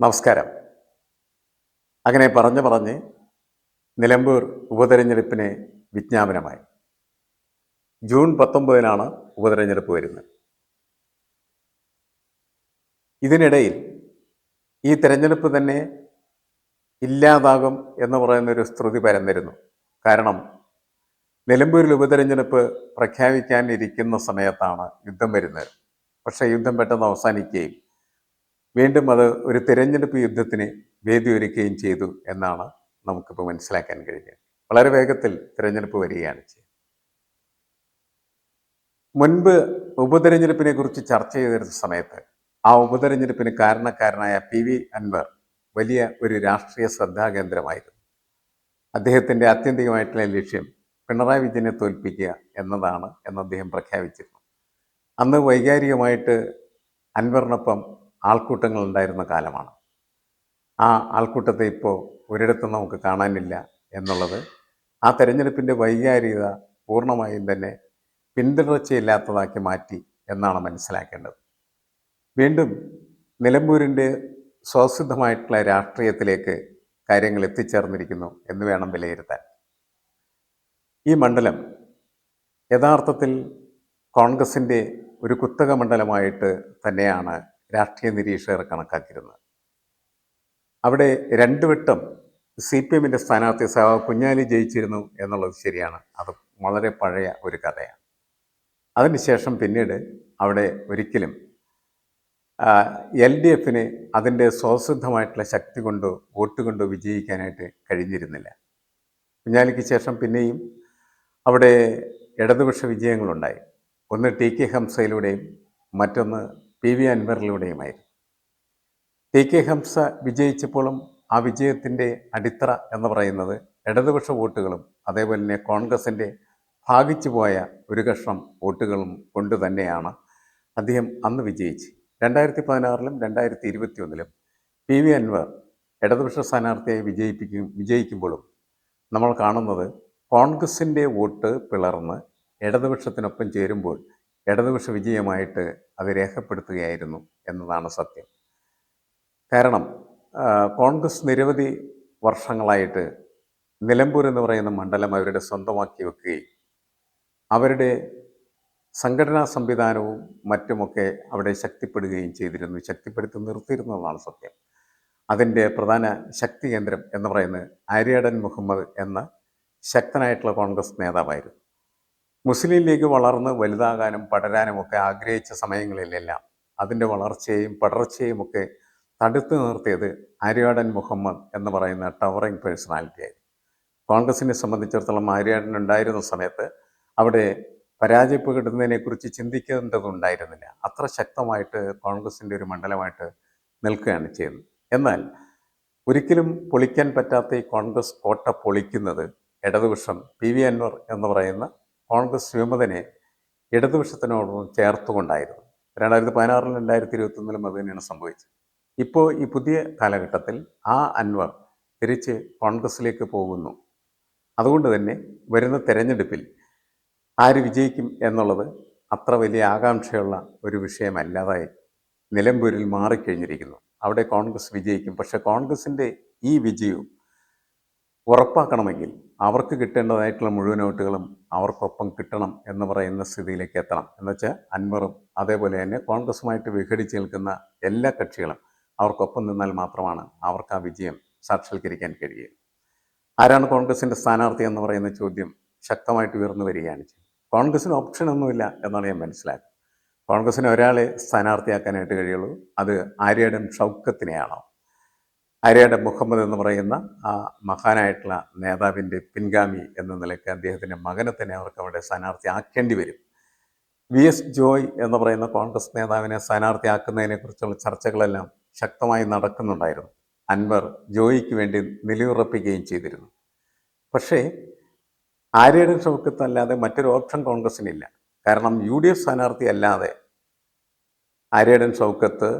നമസ്കാരം. അങ്ങനെ പറഞ്ഞു പറഞ്ഞ് നിലമ്പൂർ ഉപതെരഞ്ഞെടുപ്പിന് വിജ്ഞാപനമായി. ജൂൺ പത്തൊമ്പതിനാണ് ഉപതെരഞ്ഞെടുപ്പ് വരുന്നത്. ഇതിനിടയിൽ ഈ തെരഞ്ഞെടുപ്പ് തന്നെ ഇല്ലാതാകും എന്ന് പറയുന്നൊരു സ്തുതി പരന്നിരുന്നു. കാരണം നിലമ്പൂരിൽ ഉപതെരഞ്ഞെടുപ്പ് പ്രഖ്യാപിക്കാനിരിക്കുന്ന സമയത്താണ് യുദ്ധം വരുന്നത്. പക്ഷേ യുദ്ധം പെട്ടെന്ന് അവസാനിക്കുകയും വീണ്ടും അത് ഒരു തിരഞ്ഞെടുപ്പ് യുദ്ധത്തിന് വേദിയൊരുക്കുകയും ചെയ്തു എന്നാണ് നമുക്കിപ്പോൾ മനസ്സിലാക്കാൻ കഴിയുക. വളരെ വേഗത്തിൽ തിരഞ്ഞെടുപ്പ് വരികയാണ് ചെയ്യുന്നത്. മുൻപ് ഉപതെരഞ്ഞെടുപ്പിനെ കുറിച്ച് ചർച്ച ചെയ്തിരുന്ന സമയത്ത് ആ ഉപതെരഞ്ഞെടുപ്പിന് കാരണക്കാരനായ പി വി അൻവർ വലിയ ഒരു രാഷ്ട്രീയ ശ്രദ്ധാകേന്ദ്രമായിരുന്നു. അദ്ദേഹത്തിന്റെ ആത്യന്തികമായിട്ടുള്ള ലക്ഷ്യം പിണറായി വിജയനെ തോൽപ്പിക്കുക എന്നതാണ് എന്ന് അദ്ദേഹം പ്രഖ്യാപിച്ചിരുന്നു. അന്ന് വൈകാരികമായിട്ട് അൻവറിനൊപ്പം ആൾക്കൂട്ടങ്ങൾ ഉണ്ടായിരുന്ന കാലമാണ്. ആ ആൾക്കൂട്ടത്തെ ഇപ്പോൾ ഒരിടത്തും നമുക്ക് കാണാനില്ല എന്നുള്ളത് ആ തെരഞ്ഞെടുപ്പിന്റെ വൈകാരികത പൂർണമായും തന്നെ പിന്തുടർച്ചയില്ലാത്തതാക്കി മാറ്റി എന്നാണ് മനസ്സിലാക്കേണ്ടത്. വീണ്ടും നിലമ്പൂരിന്റെ സ്വസിദ്ധമായിട്ടുള്ള രാഷ്ട്രീയത്തിലേക്ക് കാര്യങ്ങൾ എത്തിച്ചേർന്നിരിക്കുന്നു എന്ന് വേണം വിലയിരുത്താൻ. ഈ മണ്ഡലം യഥാർത്ഥത്തിൽ കോൺഗ്രസിന്റെ ഒരു കുത്തക മണ്ഡലമായിട്ട് തന്നെയാണ് രാഷ്ട്രീയ നിരീക്ഷകർ കണക്കാക്കിയിരുന്നത്. അവിടെ രണ്ടു വട്ടം സി പി എമ്മിന്റെ സ്ഥാനാർത്ഥി സഹ കുഞ്ഞാലി ജയിച്ചിരുന്നു എന്നുള്ളത് ശരിയാണ്. അത് വളരെ പഴയ ഒരു കഥയാണ്. അതിനുശേഷം പിന്നീട് അവിടെ ഒരിക്കലും എൽ ഡി എഫിന് അതിന്റെ സ്വസിദ്ധമായിട്ടുള്ള ശക്തി കൊണ്ടോ വോട്ട് കൊണ്ടോ വിജയിക്കാനായിട്ട് കഴിഞ്ഞിരുന്നില്ല. കുഞ്ഞാലിക്ക് ശേഷം പിന്നെയും അവിടെ ഇടതുപക്ഷ വിജയങ്ങളുണ്ടായി. ഒന്ന് ടി കെ ഹംസയിലൂടെയും മറ്റൊന്ന് പി വി അൻവറിലൂടെയുമായിരുന്നു. ടി കെ ഹംസ വിജയിച്ചപ്പോഴും ആ വിജയത്തിന്റെ അടിത്തറ എന്ന് പറയുന്നത് ഇടതുപക്ഷ വോട്ടുകളും അതേപോലെ തന്നെ കോൺഗ്രസിന്റെ ഭാഗിച്ചു പോയ ഒരു കഷ്ണം വോട്ടുകളും കൊണ്ട് തന്നെയാണ് അദ്ദേഹം അന്ന് വിജയിച്ച്. രണ്ടായിരത്തി പതിനാറിലും രണ്ടായിരത്തി ഇരുപത്തി ഒന്നിലും പി വി അൻവർ ഇടതുപക്ഷ സ്ഥാനാർത്ഥിയായി വിജയിപ്പിക്കും വിജയിക്കുമ്പോഴും നമ്മൾ കാണുന്നത് കോൺഗ്രസിന്റെ വോട്ട് പിളർന്ന് ഇടതുപക്ഷത്തിനൊപ്പം ചേരുമ്പോൾ ഇടതുപക്ഷ വിജയമായിട്ട് അത് രേഖപ്പെടുത്തുകയായിരുന്നു എന്നതാണ് സത്യം. കാരണം കോൺഗ്രസ് നിരവധി വർഷങ്ങളായിട്ട് നിലമ്പൂർ എന്ന് പറയുന്ന മണ്ഡലം അവരുടെ സ്വന്തമാക്കി വെക്കുകയും അവരുടെ സംഘടനാ സംവിധാനവും മറ്റുമൊക്കെ അവിടെ ശക്തിപ്പെടുകയും ചെയ്തിരുന്നു. ശക്തിപ്പെടുത്തി നിർത്തിയിരുന്നതാണ് സത്യം. അതിന്റെ പ്രധാന ശക്തി കേന്ദ്രം എന്ന് പറയുന്നത് ആര്യാടൻ മുഹമ്മദ് എന്ന ശക്തനായിട്ടുള്ള കോൺഗ്രസ് നേതാവായിരുന്നു. മുസ്ലിം ലീഗ് വളർന്ന് വലുതാകാനും പടരാനും ഒക്കെ ആഗ്രഹിച്ച സമയങ്ങളിലെല്ലാം അതിന്റെ വളർച്ചയെയും പടർച്ചയും ഒക്കെ തടുത്തു നിർത്തിയത് ആര്യാടൻ മുഹമ്മദ് എന്ന് പറയുന്ന ടവറിംഗ് ആയിരുന്നു കോൺഗ്രസിനെ സംബന്ധിച്ചിടത്തോളം ആര്യാടൻ ഉണ്ടായിരുന്ന സമയത്ത് അവിടെ പരാജയപ്പെടുന്നതിനെക്കുറിച്ച് ചിന്തിക്കേണ്ടതുണ്ടായിരുന്നില്ല. അത്ര ശക്തമായിട്ട് കോൺഗ്രസിന്റെ ഒരു മണ്ഡലമായിട്ട് നിൽക്കുകയാണ് ചെയ്യുന്നത് എന്നാൽ ഒരിക്കലും പൊളിക്കാൻ പറ്റാത്ത ഈ കോൺഗ്രസ് കോട്ട പൊളിക്കുന്നത് ഇടതുപക്ഷം പി വി അൻവർ എന്ന് പറയുന്ന കോൺഗ്രസ് വിമതനെ ഇടതുപക്ഷത്തിനോടൊപ്പം ചേർത്തുകൊണ്ടായിരുന്നു. രണ്ടായിരത്തി പതിനാറിലും രണ്ടായിരത്തി ഇരുപത്തൊന്നിലും അത് തന്നെയാണ് സംഭവിച്ചത്. ഇപ്പോൾ ഈ പുതിയ കാലഘട്ടത്തിൽ ആ അൻവർ തിരിച്ച് കോൺഗ്രസിലേക്ക് പോകുന്നു. അതുകൊണ്ട് തന്നെ വരുന്ന തെരഞ്ഞെടുപ്പിൽ ആര് വിജയിക്കും എന്നുള്ളത് അത്ര വലിയ ആകാംക്ഷയുള്ള ഒരു വിഷയമല്ലാതായി നിലമ്പൂരിൽ മാറിക്കഴിഞ്ഞിരിക്കുന്നു. അവിടെ കോൺഗ്രസ് വിജയിക്കും. പക്ഷേ കോൺഗ്രസിന്റെ ഈ വിജയവും ഉറപ്പാക്കണമെങ്കിൽ അവർക്ക് കിട്ടേണ്ടതായിട്ടുള്ള മുഴുവൻ വോട്ടുകളും അവർക്കൊപ്പം കിട്ടണം എന്ന് പറയുന്ന സ്ഥിതിയിലേക്ക് എത്തണം. എന്ന് വെച്ചാൽ അൻവറും അതേപോലെ തന്നെ കോൺഗ്രസുമായിട്ട് വിഘടിച്ച് നിൽക്കുന്ന എല്ലാ കക്ഷികളും അവർക്കൊപ്പം നിന്നാൽ മാത്രമാണ് അവർക്ക് ആ വിജയം സാക്ഷാത്കരിക്കാൻ കഴിയുക ആരാണ് കോൺഗ്രസിന്റെ സ്ഥാനാർത്ഥി എന്ന് പറയുന്ന ചോദ്യം ശക്തമായിട്ട് ഉയർന്നു വരികയാണ് ചെയ്യുന്നത് ഓപ്ഷൻ ഒന്നുമില്ല എന്നാണ് ഞാൻ മനസ്സിലാക്കുന്നത്. കോൺഗ്രസിന് ഒരാളെ സ്ഥാനാർത്ഥിയാക്കാനായിട്ട് കഴിയുള്ളൂ. അത് ആര്യടൻ ഷൗക്കത്തിനെയാണോ? ആര്യാടൻ മുഹമ്മദ് എന്ന് പറയുന്ന ആ മഹാനായിട്ടുള്ള നേതാവിന്റെ പിൻഗാമി എന്ന നിലയ്ക്ക് അദ്ദേഹത്തിന്റെ മകനെ തന്നെ അവർക്ക് അവിടെ സ്ഥാനാർത്ഥി ആക്കേണ്ടി വരും. വി എസ് ജോയ് എന്ന് പറയുന്ന കോൺഗ്രസ് നേതാവിനെ സ്ഥാനാർത്ഥിയാക്കുന്നതിനെക്കുറിച്ചുള്ള ചർച്ചകളെല്ലാം ശക്തമായി നടക്കുന്നുണ്ടായിരുന്നു. അൻവർ ജോയിക്ക് വേണ്ടി നിലയുറപ്പിക്കുകയും ചെയ്തിരുന്നു. പക്ഷേ ആര്യയുടെ ഷൗക്കത്ത് അല്ലാതെ മറ്റൊരു ഓപ്ഷൻ കോൺഗ്രസിനില്ല കാരണം യു ഡി എഫ് സ്ഥാനാർത്ഥി അല്ലാതെ ആര്യടൻ ഷൗക്കത്ത്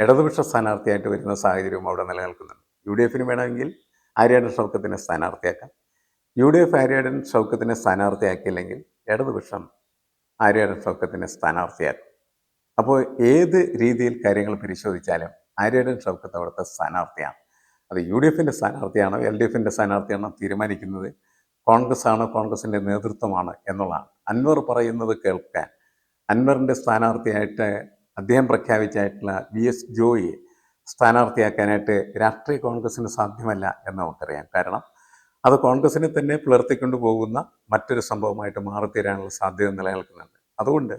ഇടതുപക്ഷ സ്ഥാനാർത്ഥിയായിട്ട് വരുന്ന സാഹചര്യവും അവിടെ നിലനിൽക്കുന്നുണ്ട്. യു ഡി എഫിന് വേണമെങ്കിൽ ആര്യാടൻ ഷൗക്കത്തിനെ സ്ഥാനാർത്ഥിയാക്കാം. യു ഡി എഫ് ആര്യാടൻ ഷൗക്കത്തിനെ സ്ഥാനാർത്ഥിയാക്കിയില്ലെങ്കിൽ ഇടതുപക്ഷം ആര്യാടൻ ഷൗക്കത്തിനെ സ്ഥാനാർത്ഥിയാക്കും. അപ്പോൾ ഏത് രീതിയിൽ കാര്യങ്ങൾ പരിശോധിച്ചാലും ആര്യാടൻ ഷൗക്കത്ത് അവിടുത്തെ സ്ഥാനാർത്ഥിയാണ്. അത് യു ഡി എഫിന്റെ സ്ഥാനാർത്ഥിയാണോ എൽ ഡി എഫിന്റെ സ്ഥാനാർത്ഥിയാണോ തീരുമാനിക്കുന്നത് കോൺഗ്രസ് ആണോ കോൺഗ്രസിന്റെ നേതൃത്വമാണ് എന്നുള്ളതാണ്. അൻവർ പറയുന്നത് കേൾക്കാൻ. അൻവറിന്റെ സ്ഥാനാർത്ഥിയായിട്ട് അദ്ദേഹം പ്രഖ്യാപിച്ചായിട്ടുള്ള വി എസ് ജോയിയെ സ്ഥാനാർത്ഥിയാക്കാനായിട്ട് രാഷ്ട്രീയ കോൺഗ്രസ്സിന് സാധ്യമല്ല എന്ന് നമുക്കറിയാം കാരണം അത് കോൺഗ്രസിനെ തന്നെ പുലർത്തിക്കൊണ്ടു പോകുന്ന മറ്റൊരു സംഭവമായിട്ട് മാറിത്തീരാനുള്ള സാധ്യത നിലനിൽക്കുന്നുണ്ട്. അതുകൊണ്ട്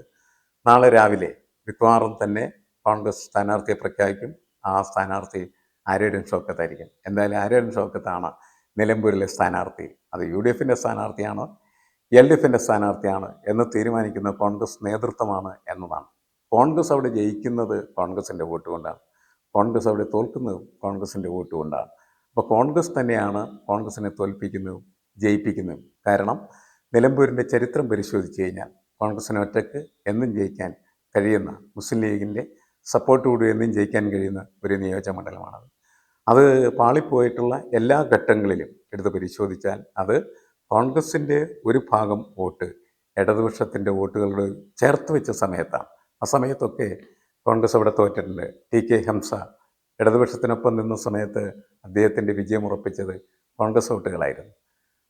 നാളെ രാവിലെ മിക്കവാറും തന്നെ കോൺഗ്രസ് സ്ഥാനാർത്ഥിയെ പ്രഖ്യാപിക്കും. ആ സ്ഥാനാർത്ഥി ആര്യടൻ ഷോക്കത്തായിരിക്കും എന്തായാലും ആര്യടൻ ഷോക്കത്താണ് നിലമ്പൂരിലെ സ്ഥാനാർത്ഥി. അത് യു ഡി എഫിന്റെ സ്ഥാനാർത്ഥിയാണോ എൽ ഡി എഫിന്റെ സ്ഥാനാർത്ഥിയാണ് എന്ന് തീരുമാനിക്കുന്ന കോൺഗ്രസ് നേതൃത്വമാണ് എന്നതാണ്. കോൺഗ്രസ് അവിടെ ജയിക്കുന്നത് കോൺഗ്രസിന്റെ വോട്ട് കൊണ്ടാണ്. കോൺഗ്രസ് അവിടെ തോൽക്കുന്നതും കോൺഗ്രസിന്റെ വോട്ട് കൊണ്ടാണ്. അപ്പോൾ കോൺഗ്രസ് തന്നെയാണ് കോൺഗ്രസിനെ തോൽപ്പിക്കുന്നതും ജയിപ്പിക്കുന്നതും. കാരണം നിലമ്പൂരിന്റെ ചരിത്രം പരിശോധിച്ച് കഴിഞ്ഞാൽ കോൺഗ്രസിന് ഒറ്റയ്ക്ക് എന്നും ജയിക്കാൻ കഴിയുന്ന മുസ്ലിം ലീഗിന്റെ കൂടി എന്നും ജയിക്കാൻ കഴിയുന്ന ഒരു നിയോജകമണ്ഡലമാണത് അത് പാളിപ്പോയിട്ടുള്ള എല്ലാ ഘട്ടങ്ങളിലും എടുത്ത് പരിശോധിച്ചാൽ അത് കോൺഗ്രസിന്റെ ഒരു ഭാഗം വോട്ട് ഇടതുപക്ഷത്തിന്റെ വോട്ടുകളോട് ചേർത്ത് വെച്ച സമയത്താണ്. ആ സമയത്തൊക്കെ കോൺഗ്രസ് അവിടെ തോറ്റിട്ടുണ്ട്. ടി കെ ഹംസ ഇടതുപക്ഷത്തിനൊപ്പം നിന്ന സമയത്ത് അദ്ദേഹത്തിന്റെ വിജയം ഉറപ്പിച്ചത് കോൺഗ്രസ് വോട്ടുകളായിരുന്നു.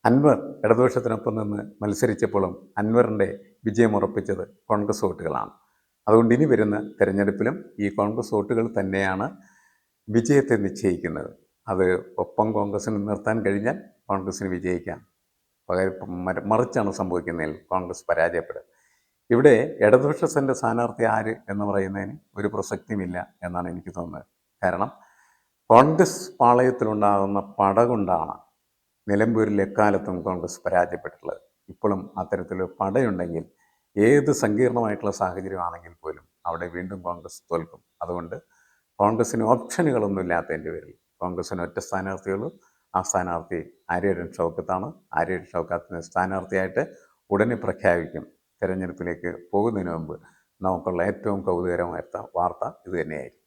അൻവർ ഇടതുപക്ഷത്തിനൊപ്പം നിന്ന് മത്സരിച്ചപ്പോഴും അൻവറിന്റെ വിജയം ഉറപ്പിച്ചത് കോൺഗ്രസ് വോട്ടുകളാണ്. അതുകൊണ്ട് ഇനി വരുന്ന തെരഞ്ഞെടുപ്പിലും ഈ കോൺഗ്രസ് വോട്ടുകൾ തന്നെയാണ് വിജയത്തെ നിശ്ചയിക്കുന്നത്. അത് ഒപ്പം കോൺഗ്രസിന് നിർത്താൻ കഴിഞ്ഞാൽ കോൺഗ്രസിന് വിജയിക്കാം. മറിച്ചാണ് സംഭവിക്കുന്നതിൽ കോൺഗ്രസ് പരാജയപ്പെടുക ഇവിടെ ഇടതുപക്ഷത്തിന്റെ സ്ഥാനാർത്ഥി ആര് എന്ന് പറയുന്നതിന് ഒരു പ്രസക്തിയുമില്ല എന്നാണ് എനിക്ക് തോന്നുന്നത്. കാരണം കോൺഗ്രസ് പാളയത്തിലുണ്ടാകുന്ന പട കൊണ്ടാണ് നിലമ്പൂരിൽ എക്കാലത്തും കോൺഗ്രസ് പരാജയപ്പെട്ടിട്ടുള്ളത്. ഇപ്പോഴും അത്തരത്തിലൊരു പടയുണ്ടെങ്കിൽ ഏത് സങ്കീർണമായിട്ടുള്ള സാഹചര്യമാണെങ്കിൽ പോലും അവിടെ വീണ്ടും കോൺഗ്രസ് തോൽക്കും. അതുകൊണ്ട് കോൺഗ്രസ്സിന് ഓപ്ഷനുകളൊന്നും ഇല്ലാത്തതിന്റെ പേരിൽ കോൺഗ്രസ്സിന് ഒറ്റ സ്ഥാനാർത്ഥികളും ആ സ്ഥാനാർത്ഥി ആര്യൻ ഷൗക്കത്താണ്. ആര്യൻ ഷൗക്കത്തിനെ സ്ഥാനാർത്ഥിയായിട്ട് ഉടനെ പ്രഖ്യാപിക്കും. തെരഞ്ഞെടുപ്പിലേക്ക് പോകുന്നതിന് മുമ്പ് നമുക്കുള്ള ഏറ്റവും കൗതുകരമായ വാർത്ത ഇത് തന്നെയായിരിക്കും.